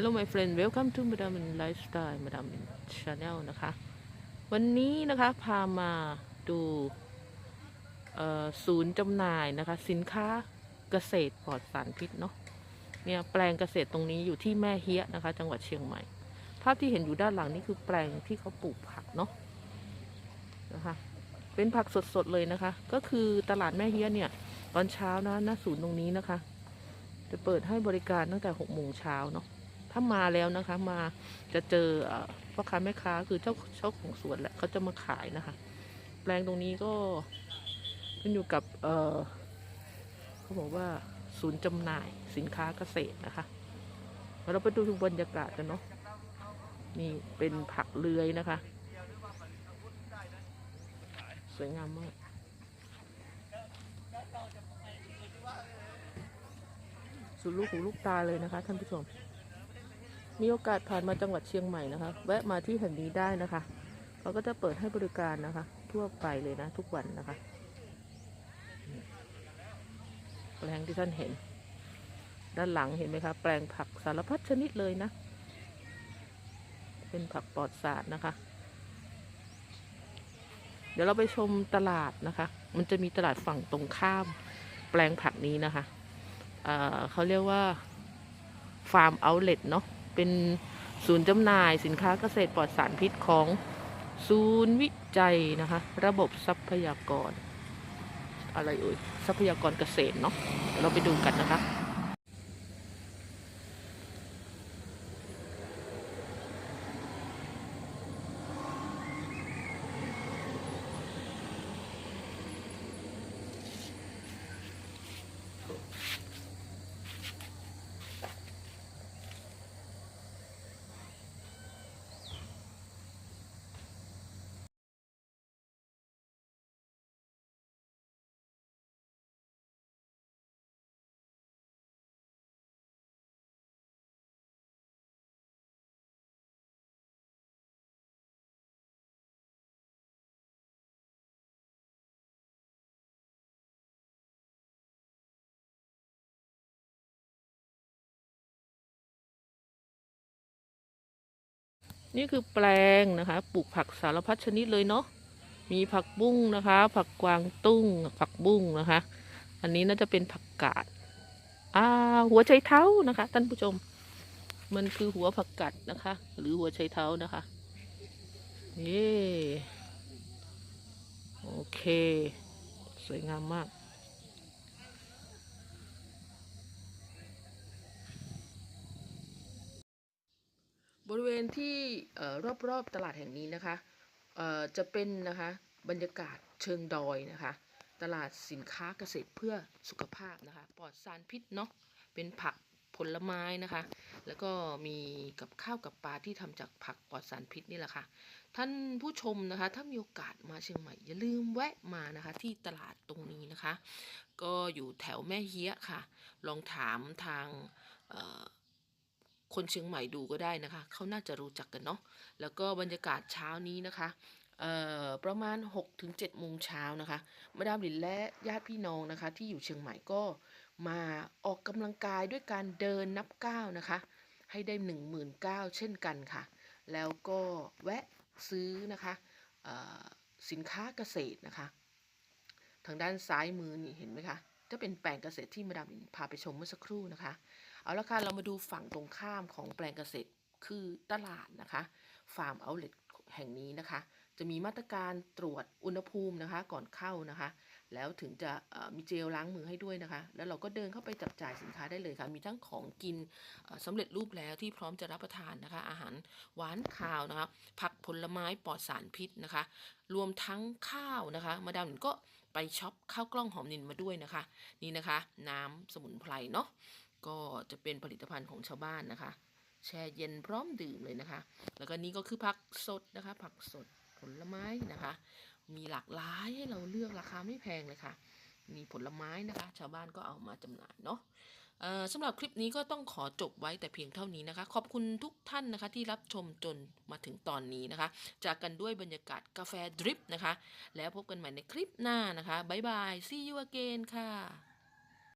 Hello my friend welcome to Madam in Lifestyle Madam in Channel นะคะ วันนี้นะคะพามาดูศูนย์จำหน่ายนะคะ สินค้าเกษตรปลอดสารพิษเนาะเนี่ยแปลงเกษตรตรงนี้อยู่ที่แม่เฮียนะคะ จังหวัดเชียงใหม่ ภาพที่เห็นอยู่ด้านหลังนี่คือแปลงที่เขาปลูกผักเนาะนะคะเป็นผักสดๆเลยนะคะ ก็คือตลาดแม่เฮียเนี่ย ตอนเช้านะหน้าศูนย์ตรงนี้นะคะ จะเปิดให้บริการตั้งแต่หกโมงเช้าเนาะ ถ้ามาแล้วนะคะ มาจะเจอพ่อค้าแม่ค้าคือเจ้าเจ้าของสวนแหละเขาจะมาขายนะคะ แปลงตรงนี้ก็ขึ้นอยู่กับเออเขาบอกว่าศูนย์จำหน่ายสินค้าเกษตรนะคะเดี๋ยวเราไปดูบรรยากาศกันเนาะนี่เป็นผักเลื้อยนะคะ สวยงามมากสุดลูกหูลูกตาเลยนะคะท่านผู้ชม มีโอกาสผ่านมาจังหวัดเชียงใหม่นะคะ แวะมาที่แห่งนี้ได้นะคะเขาก็จะเปิดให้บริการนะคะ ทั่วไปเลยนะ ทุกวันนะคะแปลงที่ท่านเห็น ด้านหลังเห็นไหมคะแปลงผักสารพัดชนิดเลยนะ เป็นผักปลอดสารนะคะ เดี๋ยวเราไปชมตลาดนะคะ มันจะมีตลาดฝั่งตรงข้าม แปลงผักนี้นะคะเเขาเรียกว่าฟาร์มเอาท์เล็ตเนาะ เป็นศูนย์จำหน่ายสินค้าเกษตรปลอดสารพิษของศูนย์วิจัยนะคะ ระบบทรัพยากร อะไรเอ่ยทรัพยากรเกษตรเนาะเดี๋ยวเราไปดูกันนะคะ นี่คือแปลงนะคะ ปลูกผักสารพัดชนิดเลยเนาะ มีผักบุ้งนะคะ ผักกวางตุ้ง ผักบุ้งนะคะ อันนี้น่าจะเป็นผักกาด อ่า หัวไชเท้านะคะ ท่านผู้ชม มันคือหัวผักกาดนะคะ หรือหัวไชเท้านะคะเย่โอเค สวยงามมาก บริเว ณที่เอ่อรอบๆตลาดแห่งนี้นะคะจะเป็นนะคะบรรยากาศเชิงดอยนะคะ ตลาดสินค้าเกษตรเพื่อสุขภาพนะคะปลอดสารพิษเนาะเป็นผักผลไม้นะคะ แล้วก็มีกับข้าวกับปลาที่ทำจากผักปลอดสารพิษนี่แหละค่ะ ท่านผู้ชมนะคะ ถ้ามีโอกาสมาเชียงใหม่อย่าลืมแวะมานะคะ ที่ตลาดตรงนี้นะคะ ก็อยู่แถวแม่เฮียค่ะ ลองถามทางเคนเชียงใหม่ดูก็ได้นะคะ เขาน่าจะรู้จักกันเนาะ แล้วก็บรรยากาศเช้านี้นะคะประมาณ6ถึง7โมงเช้านะคะ มาดามหลินและญาติพี่น้องนะคะ ที่อยู่เชียงใหม่ก็มาออกกำลังกายด้วยการเดินนับก้าวนะคะ ให้ได้ 1 9 0 0 0เช่นกันค่ะ แล้วก็แวะซื้อนะคะสินค้าเกษตรนะคะ ทางด้านซ้ายมือนี่เห็นไหมคะ จะเป็นแปลงเกษตรที่มาดามหลินพาไปชมเมื่อสักครู่นะคะ เอาละค่ะเรามาดูฝั่งตรงข้ามของแปลงเกษตรคือตลาดนะคะฟาร์มเอาเล็ตแห่งนี้นะคะ จะมีมาตรการตรวจอุณหภูมินะคะ ก่อนเข้านะคะ แล้วถึงจะมีเจลล้างมือให้ด้วยนะคะ แล้วเราก็เดินเข้าไปจับจ่ายสินค้าได้เลยค่ะ มีทั้งของกินเอ่อสำเร็จรูปแล้วที่พร้อมจะรับประทานนะคะ อาหารหวานข้าวนะคะ ผักผลไม้ปลอดสารพิษนะคะ รวมทั้งข้าวนะคะ มาดามหนิงก็ไปช็อปข้าวกล้องหอมนินมาด้วยนะคะ นี่นะคะ น้ำสมุนไพรเนาะ ก็จะเป็นผลิตภัณฑ์ของชาวบ้านนะคะ แช่เย็นพร้อมดื่มเลยนะคะ แล้วก็นี่ก็คือผักสดนะคะ ผักสดผลไม้นะคะ มีหลากหลายให้เราเลือกราคาไม่แพงเลยค่ะ มีผลไม้นะคะ ชาวบ้านก็เอามาจำหน่ายเนาะสำหรับคลิปนี้ก็ต้องขอจบไว้แต่เพียงเท่านี้นะคะ ขอบคุณทุกท่านนะคะ ที่รับชมจนมาถึงตอนนี้นะคะ จากกันด้วยบรรยากาศกาแฟดริปนะคะ แล้วพบกันใหม่ในคลิปหน้านะคะ บ๊ายบาย see you again ค่ะ